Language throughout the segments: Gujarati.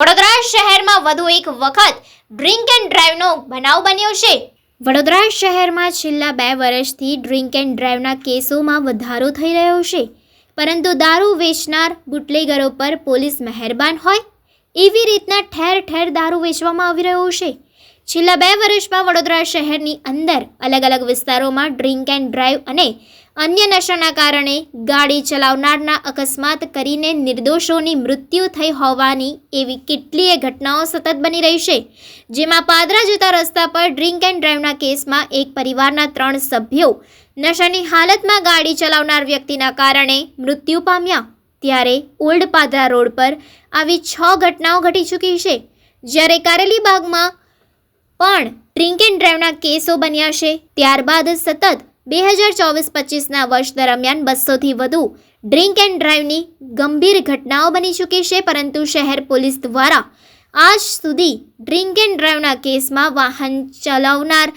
વડોદરા શહેરમાં વધુ એક વખત ડ્રિંક એન્ડ ડ્રાઈવનો બનાવ બન્યો છે. વડોદરા શહેરમાં છેલ્લા બે વર્ષથી ડ્રિંક એન્ડ ડ્રાઈવના કેસોમાં વધારો થઈ રહ્યો છે. પરંતુ દારૂ વેચનાર બુટલેગરો પર પોલીસ મહેરબાન હોય એવી રીતના ઠેર ઠેર દારૂ વેચવામાં આવી રહ્યો છે. છેલ્લા બે વર્ષમાં વડોદરા શહેરની અંદર અલગ અલગ વિસ્તારોમાં ડ્રિંક એન્ડ ડ્રાઈવ અને અન્ય નશાના કારણે ગાડી ચલાવનારના અકસ્માત કરીને નિર્દોષોની મૃત્યુ થઈ હોવાની એવી કેટલીય ઘટનાઓ સતત બની રહી છે, જેમાં પાદરા જતા રસ્તા પર ડ્રિંક એન્ડ ડ્રાઈવના કેસમાં એક પરિવારના ત્રણ સભ્યો નશાની હાલતમાં ગાડી ચલાવનાર વ્યક્તિના કારણે મૃત્યુ પામ્યા. ત્યારે ઓલ્ડ પાદરા રોડ પર આવી છ ઘટનાઓ ઘટી ચૂકી છે, જ્યારે કારેલી બાગમાં પણ ડ્રિંક એન્ડ ડ્રાઈવના કેસો બન્યા છે, ત્યારબાદ સતત બે હજાર ચોવીસ પચીસના વર્ષ દરમિયાન બસોથી વધુ ડ્રિંક એન્ડ ડ્રાઈવની ગંભીર ઘટનાઓ બની ચૂકી છે, પરંતુ શહેર પોલીસ દ્વારા આજ સુધી ડ્રિંક એન્ડ ડ્રાઈવના કેસમાં વાહન ચલાવનાર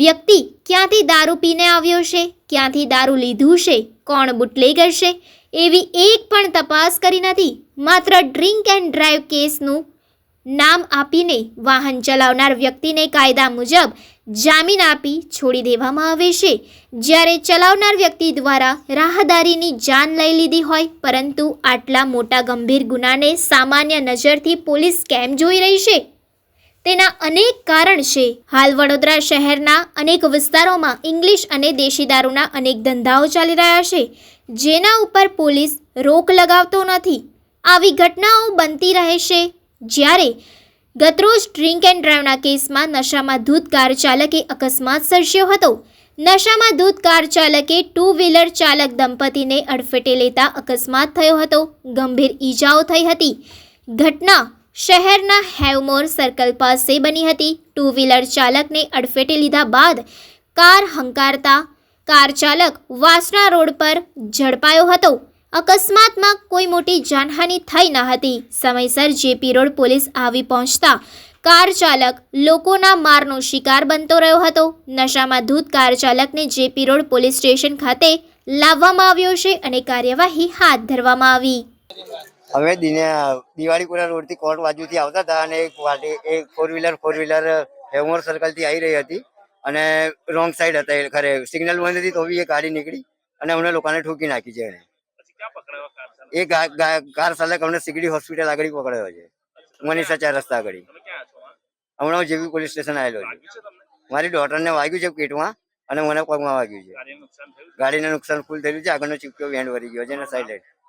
વ્યક્તિ ક્યાંથી દારૂ પીને આવ્યો છે, ક્યાંથી દારૂ લીધું છે, કોણ બુટલેગર છે, એવી એક પણ તપાસ કરી નથી. માત્ર ડ્રિંક એન્ડ ડ્રાઈવ કેસનું નામ આપીને વાહન ચલાવનાર વ્યક્તિને કાયદા મુજબ જામીન આપી છોડી દેવામાં આવે છે. જ્યારે ચલાવનાર વ્યક્તિ દ્વારા રાહદારીની જાન લઈ લીધી હોય, પરંતુ આટલા મોટા ગંભીર ગુનાને સામાન્ય નજરથી પોલીસ કેમ જોઈ રહી છે? તેના અનેક કારણ છે. હાલ વડોદરા શહેરના અનેક વિસ્તારોમાં ઇંગ્લિશ અને દેશી દારૂના અનેક ધંધાઓ ચાલી રહ્યા છે, જેના ઉપર પોલીસ રોક લગાવતો નથી. આવી ઘટનાઓ બનતી રહેશે જ્યારે ગતરોજ ડ્રિંક એન્ડ ડ્રાઈવના કેસમાં નશામાં ધૂત કાર ચાલકે અકસ્માત સર્જ્યો હતો. નશામાં ધૂત કાર ચાલકે ટુ વ્હીલર ચાલક દંપતીને અડફેટે લેતા અકસ્માત થયો હતો. ગંભીર ઈજાઓ થઈ હતી. ઘટના શહેરના હેવમોર સર્કલ પાસે બની હતી. ટુ વ્હીલર ચાલકને અડફેટે લીધા બાદ કાર હંકારતા કાર ચાલક વાસણા રોડ પર ઝડપાયો હતો. અકસ્માતમાં કોઈ મોટી જાનહાનિ થઈ ન હતી. સમયસર જેપી રોડ પોલીસ આવી પહોંચતા, કાર ચાલક લોકોના મારનો શિકાર બનતો રહ્યો હતો. નશામાં ધૂત કાર ચાલકને જેપી રોડ પોલીસ સ્ટેશન ખાતે લાવવામાં આવ્યો છે અને કાર્યવાહી હાથ ધરવામાં આવી. અમે દિને, દિવાળીપુરા રોડથી કોર્ટ બાજુથી આવતા હતા અને એક વાટી એક four wheeler four wheeler Havmor સર્કલથી આવી રહી હતી અને રોંગ સાઈડ હતા એ ખરે. સિગ્નલ બંધ હતી તો બી એ ગાડી નીકળી અને અમને લોકોને ઠોકી નાખી છે એને પછી ક્યાં પકડાયો કાર ચાલક? એ કાર ચાલક અમને સિગડી હોસ્પિટલ આગળ પકડ્યો છે. મનીષા ચાર રસ્તા આગળ? હમણાં જેવી પોલીસ સ્ટેશન આવેલો છે. મારી ડોટરને વાગ્યું છે પેટમાં અને મને પગમાં વાગ્યું છે. ગાડીનું નુકસાન ફૂલ થયેલું છે. આગળનો ચીપક્યો વેન્ડ વળી ગયો છે અને સાઈડ